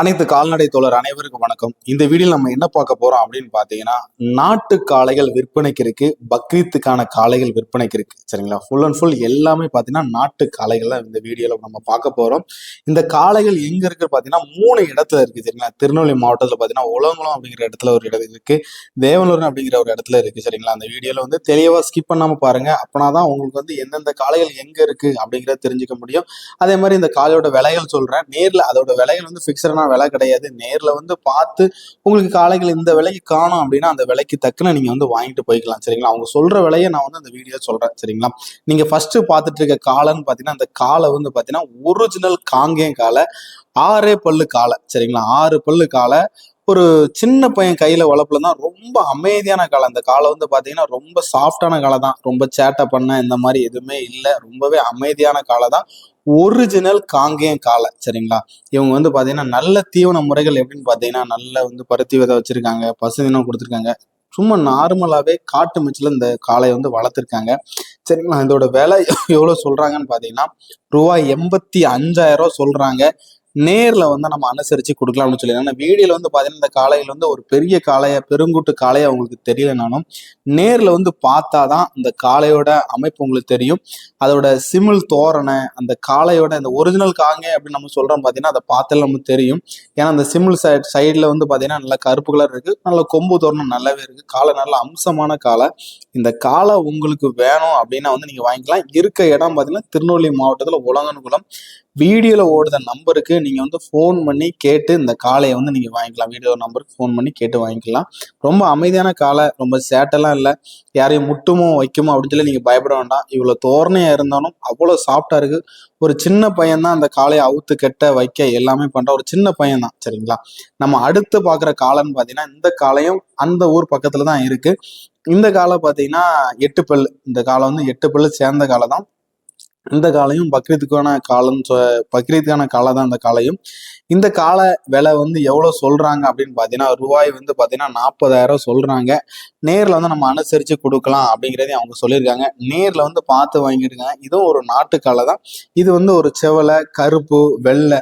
அனைத்து கால்நடை தோழர் அனைவருக்கும் வணக்கம். இந்த வீடியோ நம்ம என்ன பார்க்க போறோம் அப்படின்னு பாத்தீங்கன்னா நாட்டு காளைகள் விற்பனைக்கு இருக்கு பக்ரீத்துக்கான காளைகள் விற்பனைக்கு இருக்கு. சரிங்களா? ஃபுல் அண்ட் ஃபுல் எல்லாமே பாத்தீங்கன்னா நாட்டு காளைகள் தான் இந்த வீடியோல நம்ம பார்க்க போறோம். இந்த காளைகள் எங்க இருக்கு பாத்தீங்கன்னா மூணு இடத்துல இருக்கு. சரிங்களா? திருநெல்வேலி மாவட்டத்துல பாத்தீங்கன்னா உலகங்குளம் அப்படிங்கிற இடத்துல ஒரு இடம் இருக்கு. தேவனூர் அப்படிங்கிற ஒரு இடத்துல இருக்கு. சரிங்களா? அந்த வீடியோல வந்து தெளிவா ஸ்கிப் பண்ணாம பாருங்க. அப்பனாதான் உங்களுக்கு வந்து எந்தெந்த காளைகள் எங்க இருக்கு அப்படிங்கிறத தெரிஞ்சுக்க முடியும். அதே மாதிரி இந்த காளையோட விலைகள் சொல்றேன். நேர்ல அதோட விலைகள் வந்து ஃபிக்ஸடான விலை கிடையாது. நேரில் வந்து பார்த்து உங்களுக்கு காளைகள் இந்த விலைக்கு காணும் அப்படின்னா அந்த விலைக்கு தக்கன நீங்கள் வந்து வாங்கிட்டு போய்க்கலாம். சரிங்களா? அவங்க சொல்கிற விலையை நான் வந்து அந்த வீடியோ சொல்கிறேன் சரிங்களா? நீங்கள் ஃபஸ்ட்டு பார்த்துட்டு இருக்க காளைன்னு பார்த்தீங்கன்னா அந்த காலை வந்து பார்த்தீங்கன்னா ஒரிஜினல் காங்கேயம் காலை ஆறே பல்லு காலை சரிங்களா? ஆறு பல்லு காலை ஒரு சின்ன பையன் கையில வளர்ப்புல தான் ரொம்ப அமைதியான காலம். அந்த காலை வந்து பாத்தீங்கன்னா ரொம்ப சாஃப்டான காலம் தான் ரொம்ப சேட்டை பண்ண இந்த மாதிரி எதுவுமே இல்லை. ரொம்பவே அமைதியான காலம் தான் ஒரிஜினல் காங்கேயம் காலை சரிங்களா? இவங்க வந்து பார்த்தீங்கன்னா நல்ல தீவன முறைகள் எப்படின்னு பார்த்தீங்கன்னா நல்ல வந்து பருத்தி விதை வச்சிருக்காங்க பசுதினம் கொடுத்துருக்காங்க. சும்மா நார்மலாகவே காட்டு மிச்சில் இந்த காளையை வந்து வளர்த்துருக்காங்க. சரிங்களா? இதோட விலை எவ்வளோ சொல்கிறாங்கன்னு பார்த்தீங்கன்னா ரூபாய் எண்பத்தி அஞ்சாயிரம் ரூபா சொல்கிறாங்க நேரில் வந்து நம்ம அனுசரித்து கொடுக்கலாம்னு சொல்லி. ஏன்னா வீடியோவில் வந்து பார்த்தீங்கன்னா இந்த காளையில் வந்து ஒரு பெரிய காளையை பெருங்குட்டு காளைய உங்களுக்கு தெரியலனாலும் நேரில் வந்து பார்த்தா தான் இந்த காளையோட அமைப்பு உங்களுக்கு தெரியும். அதோட சிமிழ் தோரணை அந்த காளையோட இந்த ஒரிஜினல் காங்க அப்படின்னு நம்ம சொல்கிறோம் பார்த்தீங்கன்னா அதை பார்த்தால நமக்கு தெரியும். ஏன்னா அந்த சிமிழ் சைட் சைடில் வந்து பார்த்தீங்கன்னா நல்ல கருப்பு கலர் இருக்குது நல்ல கொம்பு தோரணம் நல்லாவே இருக்கு. காளை நல்ல அம்சமான காளை. இந்த காளை உங்களுக்கு வேணும் அப்படின்னா வந்து நீங்கள் வாங்கிக்கலாம். இருக்க இடம் பார்த்தீங்கன்னா திருநெல்வேலி மாவட்டத்தில் உலகன்குளம் வீடியோவில் ஓடுத நம்பருக்கு நீங்கள் வந்து ஃபோன் பண்ணி கேட்டு இந்த காளையை வந்து நீங்கள் வாங்கிக்கலாம். வீடியோ நம்பருக்கு ஃபோன் பண்ணி கேட்டு வாங்கிக்கலாம். ரொம்ப அமைதியான காலை ரொம்ப சேட்டெல்லாம் இல்லை. யாரையும் முட்டுமோ வைக்குமோ அப்படின்னு சொல்லி நீங்கள் பயப்பட வேண்டாம். இவ்வளோ தோரணையாக இருந்தாலும் அவ்வளோ சாஃப்டாக இருக்குது ஒரு சின்ன பையன் தான் அந்த காளையை அவுத்து கெட்ட வைக்க எல்லாமே பண்ணுற ஒரு சின்ன பையன் தான் சரிங்களா? நம்ம அடுத்து பார்க்குற காலன்னு பார்த்தீங்கன்னா இந்த காளையும் அந்த ஊர் பக்கத்தில் தான் இருக்குது இந்த காலை பார்த்தீங்கன்னா எட்டு பல் இந்த காலை வந்து எட்டு பல்லு சேர்ந்த காலை தான். இந்த காலையும் பக்ரீத்துக்கான காலம் பக்ரீத்துக்கான காலம் தான் இந்த காலையும் இந்த கால விலை வந்து எவ்வளோ சொல்றாங்க அப்படின்னு பார்த்தீங்கன்னா ரூபாய் வந்து பார்த்தீங்கன்னா நாற்பதாயிரம் சொல்றாங்க. நேரில் வந்து நம்ம அனுசரித்து கொடுக்கலாம் அப்படிங்கிறதையும் அவங்க சொல்லியிருக்காங்க. நேரில் வந்து பார்த்து வாங்கியிருக்காங்க. இதுவும் ஒரு நாட்டு காலை தான். இது வந்து ஒரு செவலை கருப்பு வெள்ளை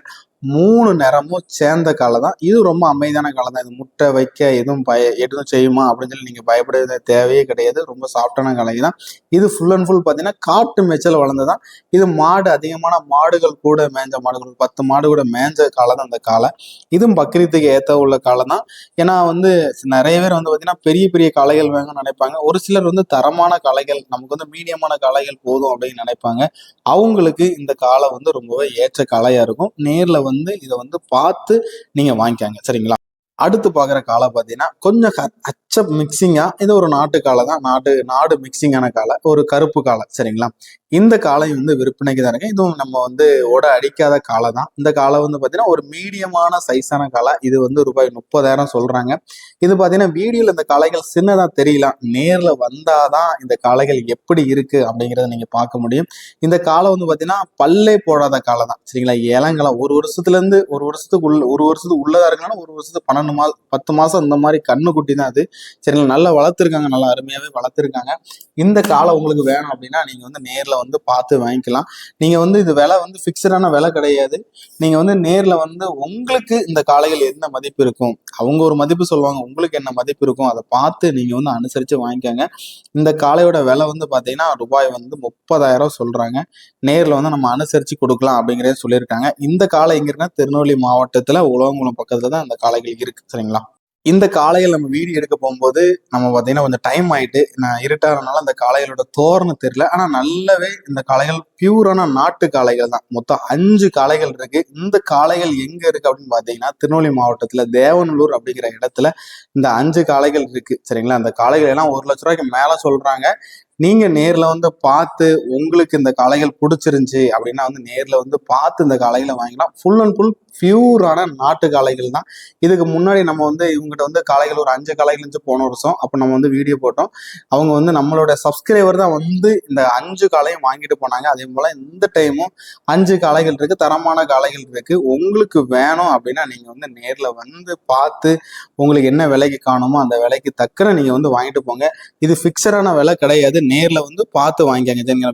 மூணு நேரமும் சேர்ந்த காலை தான் இது ரொம்ப அமைதியான காலம் தான் இது முட்டை வைக்க எதுவும் பய எதுவும் செய்யுமா அப்படின்னு சொல்லி நீங்கள் பயப்பட தேவையே கிடையாது. ரொம்ப சாஃப்டான காலை தான் இது ஃபுல் அண்ட் ஃபுல் பார்த்தீங்கன்னா காட்டு மேய்ச்சல் வளர்ந்ததான் இது மாடு அதிகமான மாடுகள் கூட மேஞ்ச மாடுகள். பத்து மாடு கூட மேஞ்ச காலம் தான் அந்த காலை. இதுவும் பக்ரீத்துக்கு ஏற்ற உள்ள காலம் தான் ஏன்னா வந்து நிறைய பேர் வந்து பார்த்தீங்கன்னா பெரிய பெரிய காளைகள் வேணும்னு நினைப்பாங்க. ஒரு சிலர் வந்து தரமான காளைகள் நமக்கு வந்து மீடியமான காளைகள் போதும் அப்படின்னு நினைப்பாங்க. அவங்களுக்கு இந்த காலை வந்து ரொம்பவே ஏற்ற கலையாக இருக்கும். நேரில் வந்து வந்து இதை வந்து பார்த்து நீங்க வாங்கிக்காங்க. சரிங்களா? அடுத்து பாக்குற காலம் பார்த்தீங்கன்னா கொஞ்சம் அச்ச மிக்சிங்கா இது ஒரு நாட்டு காலை தான். நாட்டு நாடு மிக்சிங்கான காலை. ஒரு கருப்பு காலை சரிங்களா? இந்த காலை வந்து விற்பனைக்கு தான் இருக்கு. இதுவும் நம்ம வந்து ஓட அடிக்காத காலை தான். இந்த காலை வந்து பார்த்தீங்கன்னா ஒரு மீடியமான சைஸான காலை. இது வந்து ரூபாய் முப்பதாயிரம் சொல்றாங்க. இது பார்த்தீங்கன்னா வீடியோல இந்த காளைகள் சின்னதா தெரியலாம் நேர்ல வந்தாதான் இந்த காளைகள் எப்படி இருக்கு அப்படிங்கிறத நீங்க பார்க்க முடியும். இந்த காலை வந்து பார்த்தீங்கன்னா பல்லே போடாத காலை தான். சரிங்களா? இளங்கலை. ஒரு வருஷத்துல இருந்து ஒரு வருஷத்துக்கு உள்ள ஒரு வருஷத்துக்கு உள்ளதா இருக்கலாம் ஒரு வருஷத்துக்கு பன்னெண்டு மாசம் பத்து மாசம் இந்த மாதிரி கண்ணு குட்டி தான் அது. சரிங்களா நல்லா வளர்த்துருக்காங்க நல்லா அருமையாகவே வளர்த்துருக்காங்க. இந்த காலை உங்களுக்கு வேணும் அப்படின்னா நீங்க வந்து நேர்ல வந்து பார்த்து வாங்கிக்கலாம். நீங்க வந்து இது விலை வந்து ஃபிக்ஸடான விலை கிடையாது. நீங்க வந்து நேர்ல வந்து உங்களுக்கு இந்த காளைகள் என்ன மதிப்பு இருக்கும்? அவங்க ஒரு மதிப்பு சொல்லுவாங்க உங்களுக்கு என்ன மதிப்பு இருக்கும்? அதை பார்த்து நீங்க வந்து அனுசரிச்சு வாங்கிக்கோங்க. இந்த காளையோட விலை வந்து பாத்தீங்கன்னா ரூபாய் வந்து முப்பதாயிரம் சொல்றாங்க. நேர்ல வந்து நம்ம அனுசரிச்சு கொடுக்கலாம் அப்படிங்கிறத சொல்லியிருக்காங்க. இந்த காளை எங்கே இருக்குன்னா திருநெல்வேலி மாவட்டத்துல உலகங்குளம் பக்கத்துல தான் இந்த காளைகள் இருக்கு. சரிங்களா? இந்த காளையில் நம்ம வீடியோ எடுக்க போகும்போது நம்ம பார்த்தீங்கன்னா கொஞ்சம் டைம் ஆயிட்டு நான் இருட்டாகிறனால அந்த காளைகளோட தோரணம் தெரியல. ஆனால் நல்லாவே இந்த காளைகள் பியூரான நாட்டு காளைகள் தான். மொத்தம் அஞ்சு காளைகள் இருக்கு. இந்த காளைகள் எங்க இருக்கு அப்படின்னு பார்த்தீங்கன்னா திருநெல்வேலி மாவட்டத்தில் தேவநல்லூர் அப்படிங்கிற இடத்துல இந்த அஞ்சு காளைகள் இருக்கு. சரிங்களா? அந்த காளைகள் எல்லாம் ஒரு லட்ச ரூபாய்க்கு மேலே சொல்றாங்க. நீங்க நேர்ல வந்து பார்த்து உங்களுக்கு இந்த காளைகள் பிடிச்சிருந்துச்சு அப்படின்னா வந்து நேர்ல வந்து பார்த்து இந்த காளைகளை வாங்கிக்கலாம். ஃபுல் அண்ட் ஃபுல் பியூரான நாட்டு காளைகள் தான். இதுக்கு முன்னாடி நம்ம வந்து இவங்ககிட்ட வந்து காளைகள் ஒரு அஞ்சு காளைகள் இருந்து போன வருஷம். அப்போ நம்ம வந்து வீடியோ போட்டோம். அவங்க வந்து நம்மளோட சப்ஸ்கிரைபர் தான் வந்து இந்த அஞ்சு காளையும் வாங்கிட்டு போனாங்க. அதே போல இந்த டைமும் அஞ்சு காளைகள் இருக்குது தரமான காளைகள் இருக்குது உங்களுக்கு வேணும் அப்படின்னா நீங்கள் வந்து நேரில் வந்து பார்த்து உங்களுக்கு என்ன விலைக்கு காணுமோ அந்த விலைக்கு தக்கன நீங்கள் வந்து வாங்கிட்டு போங்க. இது ஃபிக்ஸடான விலை கிடையாது. நேரில் வந்து பார்த்து வாங்கிக்கங்க.